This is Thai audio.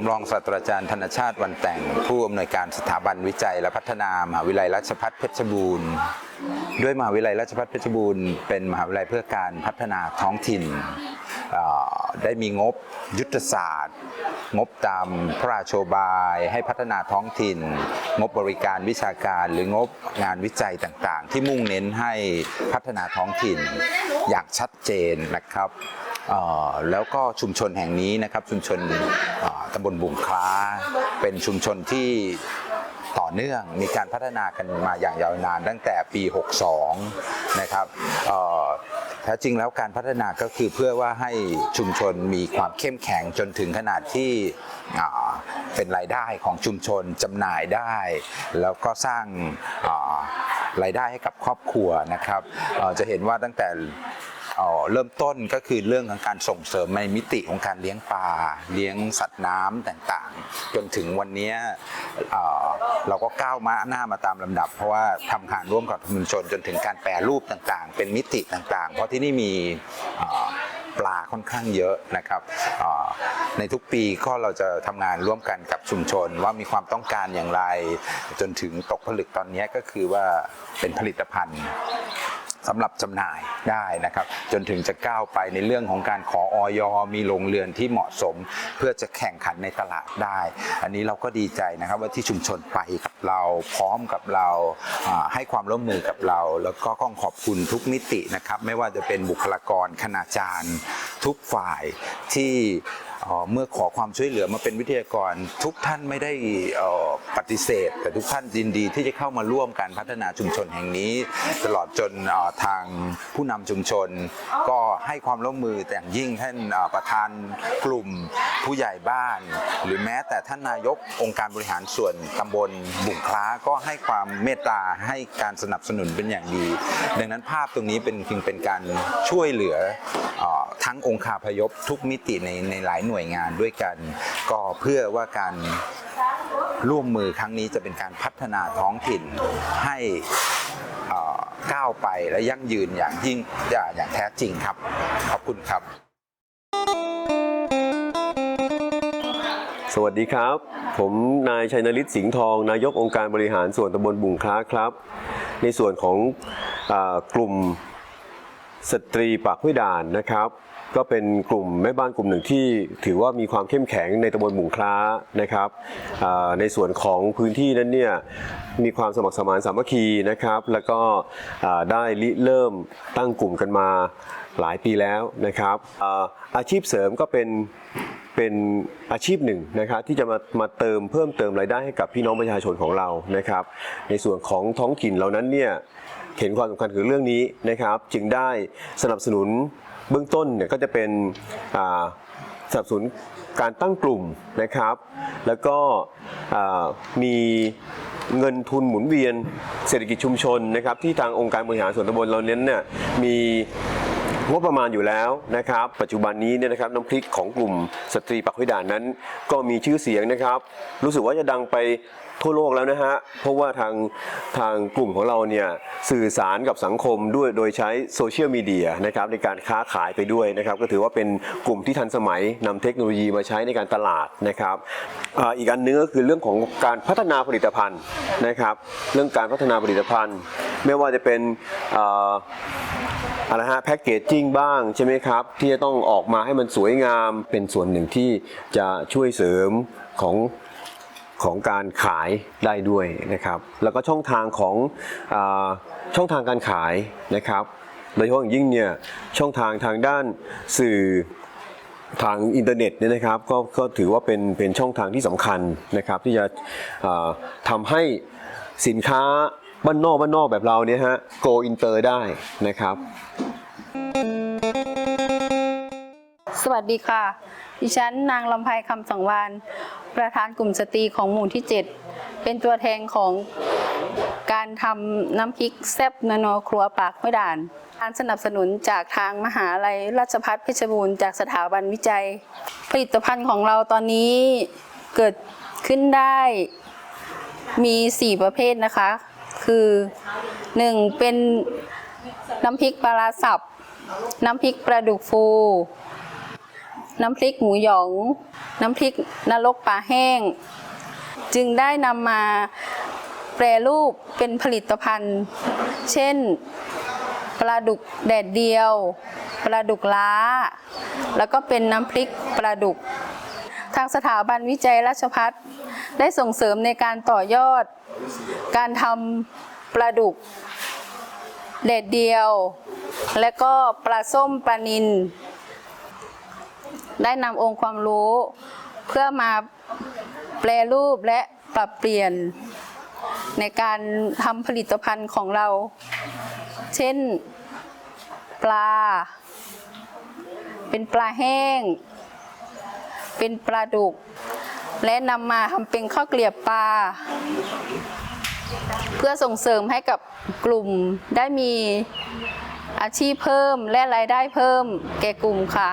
ผมรองศาสตราจารย์ธนชาติวันแต่ง ผู้อำนวยการสถาบันวิจัยและพัฒนามหาวิทยาลัยราชภัฏเพชรบูรณ์ ด้วยมหาวิทยาลัยราชภัฏเพชรบูรณ์เป็นมหาวิทยาลัยเพื่อการพัฒนาท้องถิ่นได้มีงบยุทธศาสตร์ งบตามพระราชบายให้พัฒนาท้องถิ่น งบบริการวิชาการหรืองบงานวิจัยต่างๆ ที่มุ่งเน้นให้พัฒนาท้องถิ่นอย่างชัดเจนนะครับ แล้วก็ชุมชนแห่งนี้นะครับชุมชนตำบลบุงคล้า เป็นชุมชนที่ต่อเนื่องมีการพัฒนากันมาอย่างยาวนานตั้งแต่ปี 62 นะครับแท้จริงแล้วการพัฒนาก็คือเพื่อว่าให้ชุมชนมีความเข้มแข็งจนถึงขนาดที่เป็นรายได้ของชุมชนจำหน่ายได้ แล้วก็สร้างรายได้ให้กับครอบครัวนะครับจะเห็นว่าตั้งแต่ เเริ่มต้นก็คือเรื่องของการส่งเสริมในมิติของการเลี้ยงปลาเลี้ยงสัตว์น้ำต่างๆ จนถึงวันนี้เเราก็ก้าวมาหน้ามาตามลำดับ เพราะว่าทำงานร่วมกับชุมชนจนถึงการแปรรูปต่างๆ เป็นมิติต่างๆ เพราะที่นี่มีปลาค่อนข้างเยอะนะครับในทุกปีก็เราจะทำงานร่วมกันกับชุมชนว่ามีความต้องการอย่างไร จนถึงตกผลึกตอนนี้ก็คือว่าเป็นผลิตภัณฑ์ สำหรับจำหน่ายได้นะครับ จนถึงจะก้าวไปในเรื่องของการขอออยมีโรงเรือนที่เหมาะสม เพื่อจะแข่งขันในตลาดได้ อันนี้เราก็ดีใจนะครับว่าที่ชุมชนไปกับเราพร้อมกับเราอ่าให้ความร่วมมือกับเรา แล้วก็ต้องขอบคุณทุกมิตินะครับ ไม่ว่าจะเป็นบุคลากรคณาจารย์ ทุกฝ่ายที่ เมื่อขอความช่วยเหลือมาเป็นวิทยากร ทุกท่านไม่ได้ปฏิเสธ แต่ทุกท่านยินดีที่จะเข้ามาร่วมการพัฒนาชุมชนแห่งนี้ ตลอดจนทางผู้นำชุมชน ก็ให้ความร่วมมือแต่อย่างยิ่งท่านประธานกลุ่มผู้ใหญ่บ้าน หรือแม้แต่ท่านนายกองค์การบริหารส่วนตำบลบุงคล้าก็ให้ความเมตตาให้การสนับสนุนเป็นอย่างดี ดังนั้นภาพตรงนี้เป็นเพียงเป็นการช่วยเหลืออทั้งองค์คาพยพทุกมิติในในหลายหน่วยงานด้วยกัน ก็เพื่อว่าการร่วมมือครั้งนี้จะเป็นการพัฒนาท้องถิ่นให้ก้าวไปและยั่งยืนอย่างยิ่งอย่างแท้จริงครับ ขอบคุณครับ สวัสดีครับ ผมนายชัยนฤทธิ์สิงห์ทอง นายกองค์การบริหารส่วนตำบลบุงคล้าครับ ในส่วนของอกลุ่ม สตรีปากห้วยด่านนะครับ ก็เป็นกลุ่มแม่บ้านกลุ่มหนึ่งที่ถือว่ามีความเข้มแข็งในตำบลบุงคล้านะครับในส่วนของพื้นที่นั้นเนี่ยมีความสมัครสมานสามัคคีนะครับ แล้วก็ได้ริเริ่มตั้งกลุ่มกันมาหลายปีแล้วนะครับอาอาชีพเสริมก็เป็นเป็นอาชีพหนึ่งนะครับที่จะมามาเติมเพิ่มเติมรายได้ให้กับพี่น้องประชาชนของเรานะครับ ในส่วนของท้องถิ่นเหล่านั้นเนี่ย เห็นความสำคัญคือเรื่องนี้นะครับ จึงได้สนับสนุนเบื้องต้นเนี่ยก็จะเป็นสนับสนุนการตั้งกลุ่มนะครับ แล้วก็มีเงินทุนหมุนเวียนเศรษฐกิจชุมชนนะครับที่ทางองค์การบริหารส่วนตำบลเราเน้นเนี่ยมี งบประมาณอยู่แล้วนะครับ ปัจจุบันนี้เนี่ยนะครับน้ำพริกของกลุ่มสตรีปักห้วยด่านนั้น ก็มีชื่อเสียงนะครับ รู้สึกว่าจะดังไปทั่วโลกแล้วนะฮะ เพราะว่าทางทางกลุ่มของเราเนี่ยสื่อสารกับสังคมด้วยโดยใช้โซเชียลมีเดียนะครับในการค้าขายไปด้วยนะครับ ก็ถือว่าเป็นกลุ่มที่ทันสมัยนำเทคโนโลยีมาใช้ในการตลาดนะครับออีกอันหนึงก็คือเรื่องของการพัฒนาผลิตภัณฑ์นะครับ เรื่องการพัฒนาผลิตภัณฑ์ ไม่ว่าจะเป็น อะไรฮะแพ็กเกจจิ้งบ้างใช่ไหมครับ ที่จะต้องออกมาให้มันสวยงามเป็นส่วนหนึ่งที่จะช่วยเสริมของของการขายได้ด้วยนะครับ แล้วก็ช่องทางของอช่องทางการขายนะครับโดยเฉพาะอย่างยิ่งเนี่ยช่องทางทางด้านสื่อทางอินเทอร์เน็ตเนี่ยนะครับก็ก็ถือว่าเป็นเป็นช่องทางที่สำคัญนะครับ ที่จะทำให้สินค้า บ้านนอกบ้านนอกแบบเราเนี่ยฮะโกอินเตอร์ได้นะครับ สวัสดีค่ะ ดิฉันนางลำไพคำสังวานประธานกลุ่มสตรีของหมู่ที่ 7 เป็นตัวแทนของการทำน้ำพริกแซบนาโนครัวปากห้วยด่าน การสนับสนุนจากทางมหาลัยราชภัฏเพชรบูรณ์จากสถาบันวิจัย ผลิตภัณฑ์ของเราตอนนี้เกิดขึ้นได้มี 4 ประเภทนะคะ คือ 1. เป็นน้ำพริกปลาร้าสับ น้ำพริกปลาดุกฟู น้ำพริกหมูหยอง น้ำพริกนรกปลาแห้ง จึงได้นำมาแปรรูปเป็นผลิตภัณฑ์ เช่น ปลาดุกแดดเดียว ปลาดุกล้า แล้วก็เป็นน้ำพริกปลาดุก ทางสถาบันวิจัยราชพัฒได้ส่งเสริมในการต่อยอด การทำปลาดุกแดดเดียว และก็ปลาส้มปลานิน ได้นำองค์ความรู้ เพื่อมาแปรรูปและปรับเปลี่ยนในการทำผลิตภัณฑ์ของเรา เช่น ปลา เป็นปลาแห้ง เป็นปลาดุก และนำมาทำเป็นข้าวเกลียบปลา เพื่อส่งเสริมให้กับกลุ่มได้มีอาชีพเพิ่มและรายได้เพิ่มแก่กลุ่มค่ะ